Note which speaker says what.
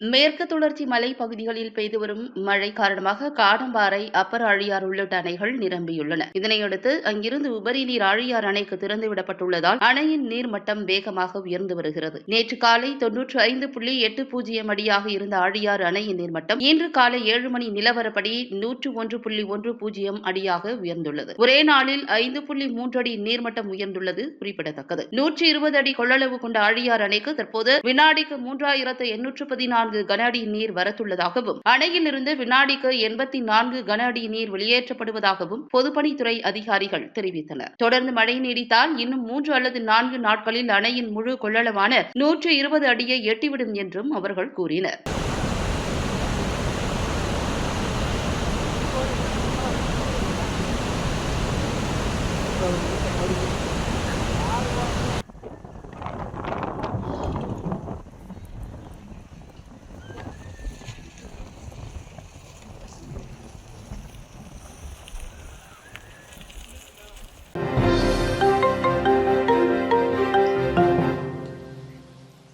Speaker 1: மேற்கு தொடர்ச்சி மலை பகுதிகளில் பெய்து வரும் மழை காரணமாக காடம்பாறை அப்பர் ஆழியார் உள்ளிட்ட அணைகள் நிரம்பியுள்ளன. இதனையடுத்து அங்கிருந்து உபரி நீர் ஆழியார் அணைக்கு திறந்துவிடப்பட்டுள்ளதால் அணையின் நீர்மட்டம் வேகமாக உயர்ந்து வருகிறது. நேற்று காலை தொன்னூற்று ஐந்து புள்ளி எட்டு பூஜ்ஜியம் அடியாக இருந்த ஆழியார் அணையின் நீர்மட்டம் இன்று காலை ஏழு மணி நிலவரப்படி நூற்று ஒன்று புள்ளி ஒன்று பூஜ்ஜியம் அடியாக உயர்ந்துள்ளது. ஒரே நாளில் ஐந்து புள்ளி மூன்று அடி நீர்மட்டம் உயர்ந்துள்ளது குறிப்பிடத்தக்கது. நூற்றி இருபது அடி கொள்ளளவு கொண்ட ஆழியார் அணைக்கு தற்போது வினாடிக்கு மூன்றாயிரத்து எண்ணூற்று பதினான்கு கன அடி நீர் வரத்துள்ளதாகவும் அணையில் இருந்து வினாடிக்கு எண்பத்தி நான்கு கன அடி நீர் வெளியேற்றப்படுவதாகவும் பொதுப்பணித்துறை அதிகாரிகள் தெரிவித்தனர். தொடர்ந்து மழை நீடித்தால் இன்னும் மூன்று அல்லது நான்கு நாட்களில் அணையின் முழு கொள்ளளவான நூற்று இருபது அடியை எட்டிவிடும் என்றும் அவர்கள் கூறினர்.
Speaker 2: ஆ